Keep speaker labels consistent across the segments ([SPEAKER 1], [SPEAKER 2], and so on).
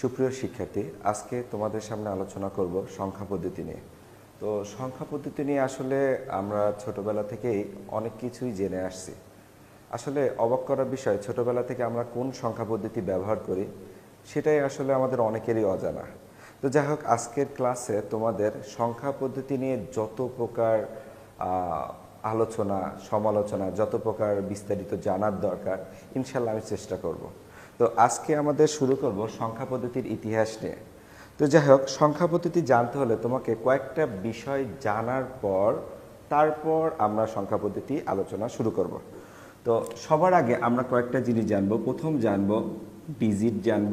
[SPEAKER 1] সুপ্রিয় শিক্ষার্থী, আজকে তোমাদের সামনে আলোচনা করব সংখ্যা পদ্ধতি নিয়ে। তো সংখ্যা পদ্ধতি নিয়ে আসলে আমরা ছোটবেলা থেকেই অনেক কিছুই জেনে আসছি। আসলে অবাক করার বিষয়, ছোটবেলা থেকে আমরা কোন সংখ্যা পদ্ধতি ব্যবহার করি, সেটাই আসলে আমাদের অনেকেরই অজানা। তো যাই হোক, আজকের ক্লাসে তোমাদের সংখ্যা পদ্ধতি নিয়ে যত প্রকার আলোচনা, সমালোচনা, যত প্রকার বিস্তারিত জানার দরকার, ইনশাল্লাহ আমি চেষ্টা করব। তো আজকে আমাদের শুরু করব সংখ্যা পদ্ধতির ইতিহাস নিয়ে। তো যাই হোক, সংখ্যা পদ্ধতি জানতে হলে তোমাকে কয়েকটা বিষয় জানার পর, তারপর আমরা সংখ্যা পদ্ধতি আলোচনা শুরু করব। তো সবার আগে আমরা কয়েকটা জিনিস জানব। প্রথম জানব ডিজিট জানব,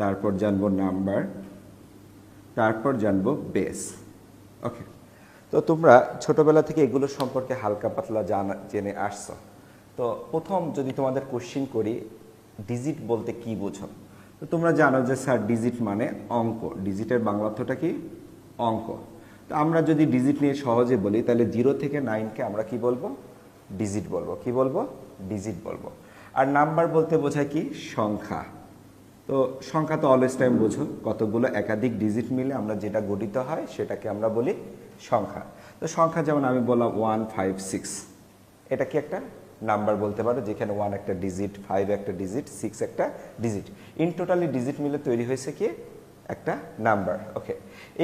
[SPEAKER 1] তারপর জানব নাম্বার তারপর জানব বেস ওকে তো তোমরা ছোটবেলা থেকে এগুলো সম্পর্কে হালকা পাতলা জানা, জেনে আসছো। তো প্রথম যদি তোমাদের কোশ্চিন করি ডিজিট বলতে কি বোঝো তো তোমরা জানো যে স্যার ডিজিট মানে অঙ্ক। ডিজিটের বাংলা অর্থটা কি? অঙ্ক। তো আমরা যদি ডিজিট নিয়ে সহজে বলি, তাহলে জিরো থেকে নাইনকে আমরা কি বলব? ডিজিট বলব। কি বলব? ডিজিট বলব। আর নাম্বার বলতে বোঝায় কি? সংখ্যা। তো সংখ্যা তো অলওয়েজ টাইম বোঝো। কতগুলো একাধিক ডিজিট মিলে আমরা যেটা গঠিত হয়, সেটাকে আমরা বলি সংখ্যা। তো সংখ্যা যেমন আমি বললাম ওয়ান ফাইভ সিক্স এটা কি একটা? নাম্বার বলতে পারো, যেখানে ওয়ান একটা ডিজিট ফাইভ একটা ডিজিট সিক্স একটা ডিজিট ইন টোটালি ডিজিট মিলে তৈরি হয়েছে কি? একটা নাম্বার। ওকে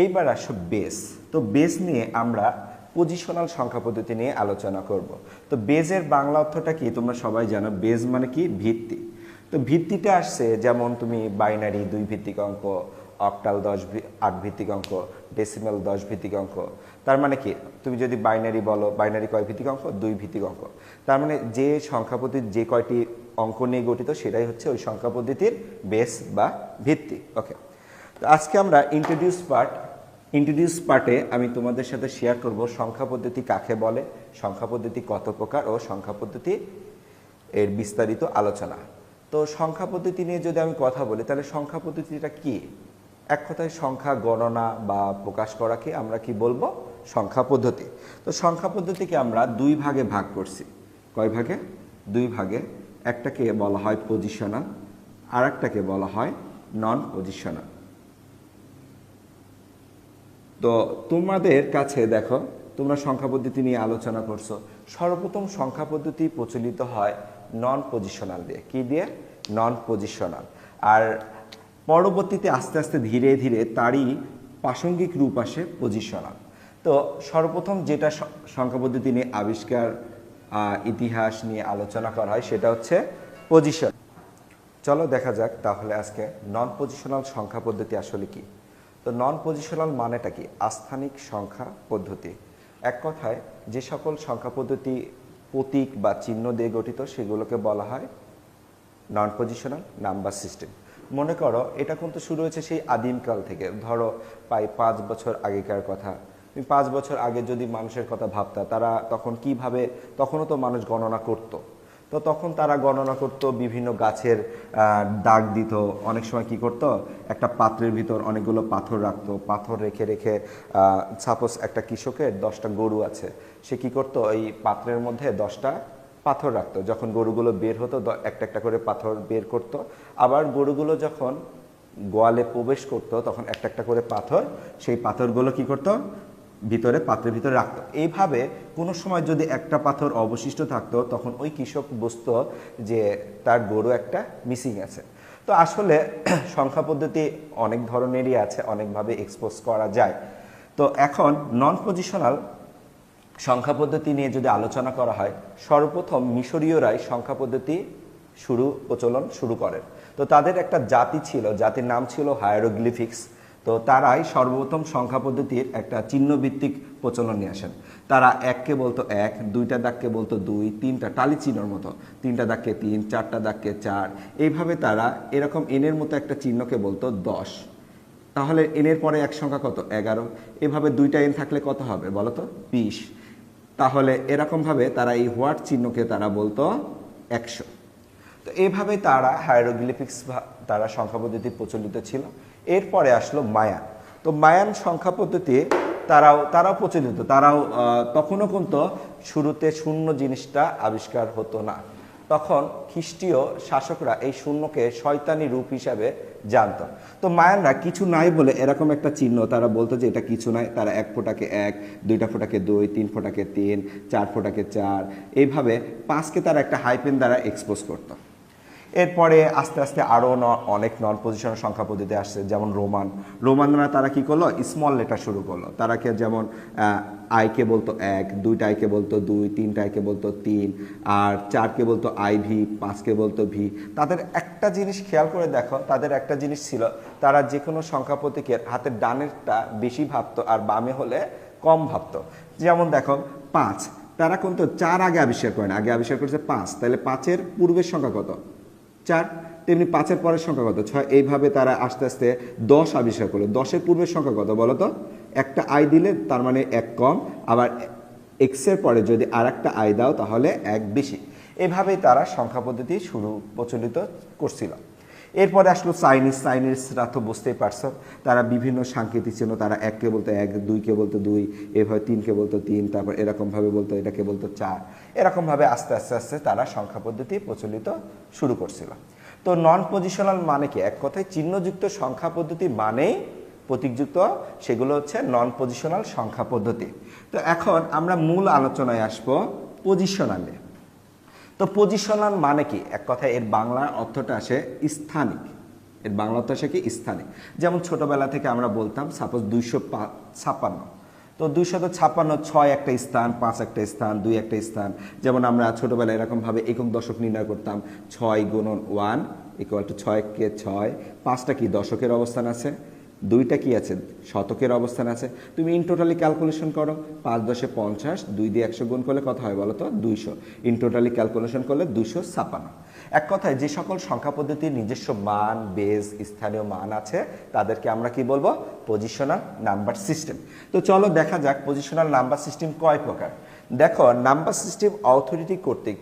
[SPEAKER 1] এইবার আসো বেস তো বেস নিয়ে আমরা পজিশনাল সংখ্যা পদ্ধতি নিয়ে আলোচনা করব। তো বেজের বাংলা অর্থটা কি? তোমরা সবাই জানো বেজ মানে কি? ভিত্তি। তো ভিত্তিটা আসছে, যেমন তুমি বাইনারি দুই ভিত্তিক অঙ্ক অক্টাল দশ আট ভিত্তিক অঙ্ক ডেসিমেল দশ ভিত্তিক অঙ্ক। তার মানে কি? তুমি যদি বাইনারি বলো বাইনারি কয় ভিত্তিক অঙ্ক? দুই ভিত্তিক অঙ্ক। তার মানে যে সংখ্যা পদ্ধতির যে কয়টি অঙ্ক নিয়ে গঠিত সেটাই হচ্ছে ওই সংখ্যা পদ্ধতির বেস বা ভিত্তি। ওকে তো আজকে আমরা ইন্ট্রোডিউস পার্ট ইন্ট্রোডিউস পার্টে আমি তোমাদের সাথে শেয়ার করব সংখ্যা পদ্ধতি কাকে বলে, সংখ্যা পদ্ধতি কত প্রকার ও সংখ্যা পদ্ধতি এর বিস্তারিত আলোচনা। তো সংখ্যা পদ্ধতি নিয়ে যদি আমি কথা বলি, তাহলে সংখ্যা পদ্ধতিটা কি? এক কথায় সংখ্যা, গণনা বা প্রকাশ করাকে আমরা কি বলব? সংখ্যা পদ্ধতি। তো সংখ্যা পদ্ধতিকে আমরা দুই ভাগে ভাগ করছি। কয় ভাগে? দুই ভাগে। একটাকে বলা হয় পজিশনাল আর একটাকে বলা হয় নন পজিশনাল তো তোমাদের কাছে দেখো, তোমরা সংখ্যা পদ্ধতি নিয়ে আলোচনা করছ। সর্বপ্রথম সংখ্যা পদ্ধতি প্রচলিত হয় নন পজিশনাল দিয়ে। কি দিয়ে? নন পজিশনাল আর পরবর্তীতে আস্তে আস্তে ধীরে ধীরে তারই প্রাসঙ্গিক রূপ আসে পজিশনাল তো সর্বপ্রথম যেটা সংখ্যা পদ্ধতি নিয়ে আবিষ্কার ইতিহাস নিয়ে আলোচনা করা হয় সেটা হচ্ছে পজিশন চলো দেখা যাক তাহলে আজকে নন পজিশনাল সংখ্যা পদ্ধতি আসলে কি? তো নন পজিশনাল মানেটা কি? আস্থানিক সংখ্যা পদ্ধতি। এক কথায় যে সকল সংখ্যা পদ্ধতি প্রতীক বা চিহ্ন দিয়ে গঠিত সেগুলোকে বলা হয় নন পজিশনাল নাম্বার সিস্টেম মনে করো, এটা কিন্তু শুরু হয়েছে সেই আদিমকাল থেকে। ধরো, প্রায় পাঁচ বছর আগেকার কথা। তুমি পাঁচ বছর আগে যদি মানুষের কথা ভাবতা, তারা তখন কীভাবে, তখনও তো মানুষ গণনা করত। তো তখন তারা গণনা করত, বিভিন্ন গাছের দাগ দিত। অনেক সময় কি করত? একটা পাত্রের ভিতর অনেকগুলো পাথর রাখতো। পাথর রেখে রেখে সাপোজ একটা কৃষকের দশটা গরু আছে। সে কি করত? এই পাত্রের মধ্যে দশটা পাথর রাখতো। যখন গরুগুলো বের হতো একটা একটা করে পাথর বের করত। আবার গরুগুলো যখন গোয়ালে প্রবেশ করতো, তখন একটা একটা করে পাথর, সেই পাথরগুলো কি করত? ভিতরে, পাত্রের ভিতরে রাখতো। এইভাবে কোনো সময় যদি একটা পাথর অবশিষ্ট থাকতো, তখন ওই কৃষক বুঝতো যে তার গরু একটা মিসিং আছে। তো আসলে সংখ্যা পদ্ধতি অনেক ধরনেরই আছে, অনেকভাবে এক্সপোজ করা যায়। তো এখন নন পজিশনাল সংখ্যা পদ্ধতি নিয়ে যদি আলোচনা করা হয়, সর্বপ্রথম মিশরীয়রাই সংখ্যা পদ্ধতি শুরু প্রচলন শুরু করেন। তো তাদের একটা জাতি ছিল, জাতির নাম ছিল হায়ারোগ্লিফিক্স। তো তারাই সর্বপ্রথম সংখ্যা পদ্ধতির একটা চিহ্নভিত্তিক প্রচলন নিয়ে আসেন। তারা এককে বলতো এক, দুইটা দাগকে বলতো দুই, তিনটা টালি চিহ্নর মতো। তিনটা দাগকে তিন, চারটা দাগকে চার। এইভাবে তারা এরকম এনের মতো একটা চিহ্নকে বলতো দশ। তাহলে এনের পরে এক সংখ্যা কত? এগারো। এভাবে দুইটা এন থাকলে কত হবে বলো তো বিশ। তাহলে এরকমভাবে তারা এই হোয়াট চিহ্নকে তারা বলতো একশো। তো এইভাবে তারা হায়ারোগ্লিফিক্স তারা সংখ্যা পদ্ধতি প্রচলিত ছিল। এরপরে আসলো মায়ান। তো মায়ান সংখ্যা পদ্ধতি তারাও তারাও প্রচলিত। তারাও তখনও কিন্তু শুরুতে শূন্য জিনিসটা আবিষ্কার হতো না। তখন খ্রিস্টীয় শাসকরা এই শূন্যকে শয়তানি রূপ হিসাবে জানত। তো মায়ানরা কিছু নাই বলে এরকম একটা চিহ্ন, তারা বলতো যে এটা কিছু নাই, তারা এক ফোটাকে এক, দুইটা ফোটাকে দুই, তিন ফোটাকে তিন, চার ফোটাকে চার, এইভাবে পাঁচকে তারা একটা হাইপেন দ্বারা এক্সপোজ করতো। এরপরে আস্তে আস্তে আরও অনেক নন পজিশন সংখ্যা পদ্ধতি আসছে, যেমন রোমান। রোমানরা তারা কি করল? স্মল লেটার শুরু করল। তারা কে যেমন আইকে বলতো এক, দুইটা আইকে বলতো দুই, তিনটা আইকে বলতো তিন, আর চারকে বলতো আই ভি পাঁচকে বলতো ভি তাদের একটা জিনিস খেয়াল করে দেখো, তাদের একটা জিনিস ছিল, তারা যে কোনো সংখ্যা প্রতীকের হাতের ডানেরটা বেশি ভাবতো আর বামে হলে কম ভাবতো। যেমন দেখো, পাঁচ। তারা কিন্তু চার আগে আবিষ্কার করেন আগে আবিষ্কার করেছে পাঁচ। তাহলে পাঁচের পূর্বের সংখ্যা কত? চার, তেমনি পাঁচের পরের সংখ্যা কত? ছয়। এইভাবে তারা আস্তে আস্তে দশ আবিষ্কার করল। দশের পূর্বের সংখ্যা কত বলো তো? একটা আয় দিলে তার মানে এক কম, আবার এক্সের পরে যদি আর একটা আয় দাও তাহলে এক বেশি। এভাবেই তারা সংখ্যা পদ্ধতি শুরু প্রচলিত করছিল। এরপরে আসলো চাইনিজ চাইনিজরা তো বুঝতেই পারছ, তারা বিভিন্ন সাংকেতিক চিহ্ন, তারা এককে বলতো এক, দুইকে বলতো দুই, এভাবে তিনকে বলতো তিন, তারপর এরকমভাবে বলতো, এটাকে বলতো চার। এরকমভাবে আস্তে আস্তে আস্তে তারা সংখ্যা পদ্ধতি প্রচলিত শুরু করছিল। তো নন পজিশনাল মানে কি? এক কথায় চিহ্নযুক্ত সংখ্যা পদ্ধতি মানেই প্রতীকযুক্ত, সেগুলো হচ্ছে নন পজিশনাল সংখ্যা পদ্ধতি। তো এখন আমরা মূল আলোচনায় আসব পজিশনালে তো পজিশনাল মানে কি? এক কথায় এর বাংলা অর্থটা আসে স্থানিক। এর বাংলা অর্থ আসে কি? স্থানিক। যেমন ছোটবেলা থেকে আমরা বলতাম সাপোজ দুইশো ছাপ্পান্ন। তো দুইশত ছাপ্পান্ন, ছয় একটা স্থান, পাঁচ একটা স্থান, দুই একটা স্থান। যেমন আমরা ছোটবেলায় এরকমভাবে একক দশক নির্ণয় করতাম, ছয় গুণন ওয়ান ইকুয়াল টু ছয়কে ছয়, পাঁচটা কি দশকের অবস্থান আছে? দুইটা কি আছে? শতকের অবস্থান আছে। তুমি ইন টোটালি ক্যালকুলেশন করো। পাঁচ দশে পঞ্চাশ, দুই দিয়ে একশো গুণ করলে কথা হয় বলো তো? দুইশো। ইন টোটালি ক্যালকুলেশন করলে দুইশো ছাপ্পান্ন। এক কথায়, যে সকল সংখ্যা পদ্ধতির নিজস্ব মান বেজ স্থানীয় মান আছে, তাদেরকে আমরা কি বলব? পজিশনাল নাম্বার সিস্টেম তো চলো দেখা যাক পজিশনাল নাম্বার সিস্টেম কয় প্রকার। দেখো নাম্বার সিস্টেম অথরিটি কর্তৃক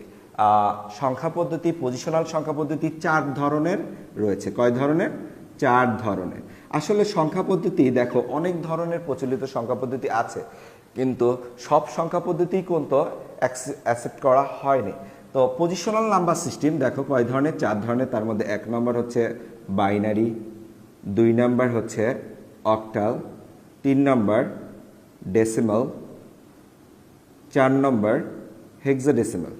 [SPEAKER 1] সংখ্যা পদ্ধতি পজিশনাল সংখ্যা পদ্ধতি চার ধরনের রয়েছে। কয় ধরনের? চার ধরনের। আসলে সংখ্যা পদ্ধতি, দেখো, অনেক ধরনের প্রচলিত সংখ্যা পদ্ধতি আছে, কিন্তু সব সংখ্যা পদ্ধতি কিন্তু অ্যাকসেপ্ট করা হয়নি। তো পজিশনাল নাম্বার সিস্টেম দেখো, কয় ধরনের? চার ধরনের, তার মধ্যে এক নম্বর হচ্ছে বাইনারি দুই নম্বর হচ্ছে অক্টাল তিন নম্বর ডেসিমাল চার নম্বর হেক্সাডেসিমাল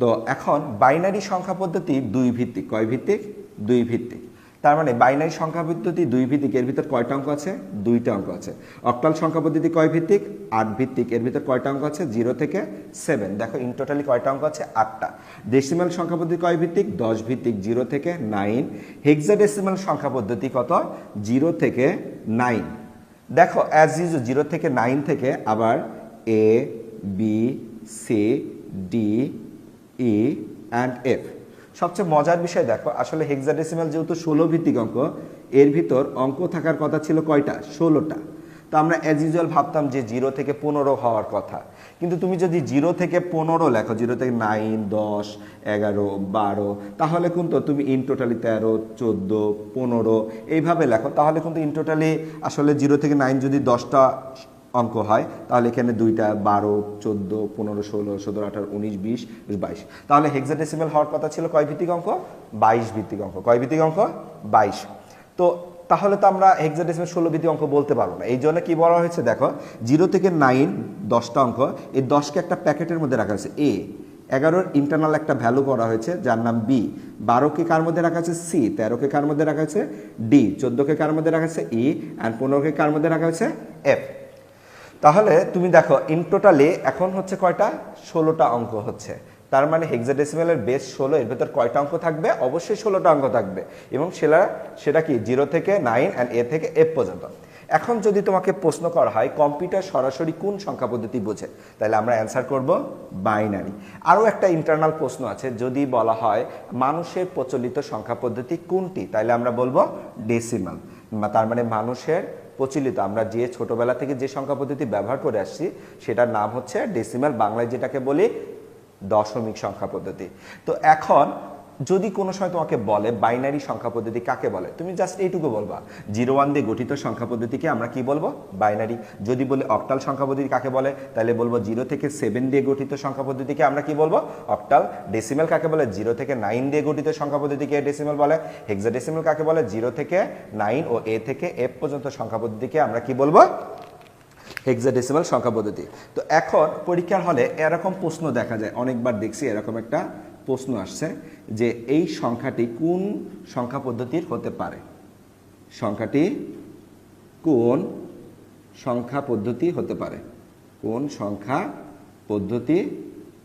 [SPEAKER 1] তো এখন বাইনারি সংখ্যা পদ্ধতি দুই ভিত্তিক। কয় ভিত্তিক? দুই ভিত্তিক। তার মানে বাইনারি সংখ্যা পদ্ধতি দুই ভিত্তিক, এর ভিতর কয়টা অঙ্ক আছে? দুইটা অঙ্ক আছে। অক্টাল সংখ্যা পদ্ধতি কয় ভিত্তিক? আট ভিত্তিক। এর ভিতর কয়টা অঙ্ক আছে? জিরো থেকে সেভেন। দেখো ইন টোটালি কয়টা অঙ্ক আছে? আটটা। ডেসিমাল সংখ্যা পদ্ধতি কয় ভিত্তিক? দশ ভিত্তিক, জিরো থেকে নাইন হেক্সা হেক্সাডেসিমাল সংখ্যা পদ্ধতি কত? জিরো থেকে নাইন দেখো অ্যাজ ইউজ জিরো থেকে নাইন থেকে আবার A B C D E and F সবচেয়ে মজার বিষয় দেখো, আসলে হেক্সাডেসিমাল যেহেতু ষোলো ভিত্তিক অঙ্ক, এর ভিতর অঙ্ক থাকার কথা ছিল কয়টা? ষোলোটা। তো আমরা অ্যাজ ইউজুয়াল ভাবতাম যে জিরো থেকে পনেরো হওয়ার কথা। কিন্তু তুমি যদি জিরো থেকে পনেরো লেখো জিরো থেকে নাইন দশ, এগারো, বারো, তাহলে কিন্তু তুমি ইন টোটালি তেরো, চোদ্দ, পনেরো, এইভাবে লেখো। তাহলে কিন্তু ইন টোটালি আসলে জিরো থেকে নাইন যদি দশটা অঙ্ক হয়, তাহলে এখানে দুইটা বারো, চোদ্দ, পনেরো, ষোলো, সতেরো, আঠারো, উনিশ, বিশ, বাইশ। তাহলে হেক্সাডেসিমাল হওয়ার কথা ছিল কয় ভিত্তিক অঙ্ক? বাইশ ভিত্তিক অঙ্ক। কয় ভিত্তিক অঙ্ক? বাইশ। তো তাহলে তো আমরা হেক্সাডেসিমাল ষোলো ভিত্তিক অঙ্ক বলতে পারব না। এই জন্য কি বলা হয়েছে, দেখো জিরো থেকে নাইন দশটা অঙ্ক, এই দশকে একটা প্যাকেটের মধ্যে রাখা হয়েছে। এ এগারোর ইন্টারনাল একটা ভ্যালু করা হয়েছে, যার নাম বি বারোকে কার মধ্যে রাখা হয়েছে? সি তেরোকে কার মধ্যে রাখা হয়েছে? ডি চোদ্দোকে কার মধ্যে রাখা হয়েছে? ই অ্যান্ড পনেরোকে কার মধ্যে রাখা হয়েছে? এফ তাহলে তুমি দেখো ইন টোটালি এখন হচ্ছে কয়টা? ষোলোটা অঙ্ক হচ্ছে। তার মানে হেক্সাডেসিমালের বেস ষোলো, এর ভেতর কয়টা অঙ্ক থাকবে? অবশ্যই ষোলোটা অঙ্ক থাকবে। এবং সেটা সেটা কি? জিরো থেকে নাইন অ্যান্ড এ থেকে এফ পর্যন্ত। এখন যদি তোমাকে প্রশ্ন করা হয় কম্পিউটার সরাসরি কোন সংখ্যা পদ্ধতি বোঝে? তাহলে আমরা অ্যান্সার করব বাইনারি আরও একটা ইন্টারনাল প্রশ্ন আছে, যদি বলা হয় মানুষের প্রচলিত সংখ্যা পদ্ধতি কোনটি? তাহলে আমরা বলব ডেসিমাল তার মানে মানুষের প্রচলিত। আমরা যে ছোটবেলা থেকে যে সংখ্যা পদ্ধতি ব্যবহার করে আসছি, সেটার নাম হচ্ছে ডেসিমাল বাংলায় যেটাকে বলি দশমিক সংখ্যা পদ্ধতি। তো এখন যদি কোনো সময় তোমাকে বলে বাইনারি সংখ্যা পদ্ধতি কাকে বলে? তুমি জাস্ট এইটুকু বলবা। জিরো ওয়ান দিয়ে গঠিত সংখ্যা পদ্ধতিকে আমরা কি বলব? বাইনারি যদি বলে অক্টাল সংখ্যা পদ্ধতি কাকে বলে, তাহলে বলব জিরো থেকে সেভেন দিয়ে গঠিত সংখ্যা পদ্ধতিকে আমরা কি বলব? অক্টাল ডেসিমেল কাকে বলে? জিরো থেকে নাইন দিয়ে গঠিত সংখ্যা পদ্ধতিকে ডেসিমেল বলে। হেক্সাডেসিমেল কাকে বলে? জিরো থেকে নাইন ও এ থেকে এফ পর্যন্ত সংখ্যা পদ্ধতিকে আমরা কি বলব? হেক্সাডেসিমাল সংখ্যা পদ্ধতি। তো এখন পরীক্ষার হলে এরকম প্রশ্ন দেখা যায়। অনেকবার দেখছি এরকম একটা প্রশ্ন আসছে যে এই সংখ্যাটি কোন সংখ্যা পদ্ধতির হতে পারে? সংখ্যাটি কোন সংখ্যা পদ্ধতি হতে পারে? কোন সংখ্যা পদ্ধতি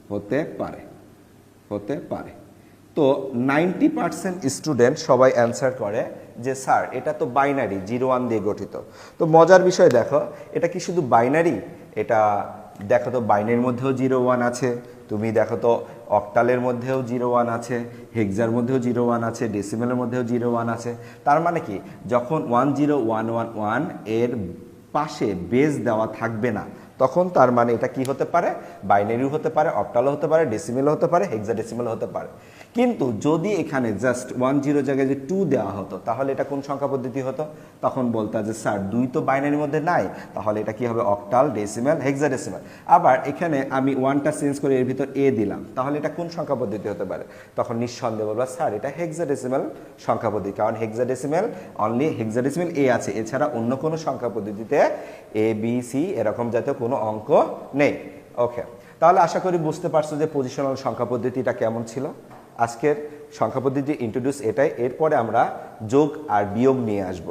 [SPEAKER 1] হতে পারে? হতে পারে। তো নাইনটি পার্সেন্ট স্টুডেন্ট সবাই অ্যান্সার করে যে, স্যার, এটা তো বাইনারি, জিরো ওয়ান দিয়ে গঠিত। তো মজার বিষয় দেখো, এটা কি শুধু বাইনারি? এটা দেখো তো বাইনের মধ্যেও জিরো ওয়ান আছে। তুমি দেখো তো অক্টালের মধ্যেও জিরো ওয়ান আছে হেক্সার মধ্যেও জিরো ওয়ান আছে ডেসিমেলের মধ্যেও জিরো ওয়ান আছে। তার মানে কি? যখন ওয়ান জিরো ওয়ান ওয়ান ওয়ানের পাশে বেজ দেওয়া থাকবে না তখন তার মানে এটা কি হতে পারে? বাইনারিও হতে পারে অক্টালও হতে পারে ডেসিমেলও হতে পারে হেক্সাডেসিমেলও হতে পারে। কিন্তু যদি এখানে জাস্ট ওয়ান জিরো জায়গায় যে টু দেওয়া হতো, তাহলে এটা কোন সংখ্যা পদ্ধতি হতো? তখন বলতা যে, স্যার, দুই তো বাইনারির মধ্যে নাই, তাহলে এটা কি হবে? অক্টাল ডেসিমেল হেক্সাডেসিমেল আবার এখানে আমি ওয়ানটা চেঞ্জ করে এর ভিতর এ দিলাম, তাহলে এটা কোন সংখ্যা পদ্ধতি হতে পারে? তখন নিঃসন্দেহে বলবা, স্যার, এটা হেক্সাডেসিমেল সংখ্যা পদ্ধতি, কারণ হেক্সাডেসিমেল অনলি হেক্সাডেসিমেল এ আছে। এছাড়া অন্য কোনো সংখ্যা পদ্ধতিতে এ বি সি এরকম জাতীয় কোনো অঙ্ক নেই। ওকে তাহলে আশা করি বুঝতে পারছ যে পজিশনাল সংখ্যা পদ্ধতিটা কেমন ছিল। আজকের সংখ্যা পদ্ধতি ইন্ট্রোডিউস এটাই। এরপরে আমরা যোগ আর বিয়োগ নিয়ে আসব।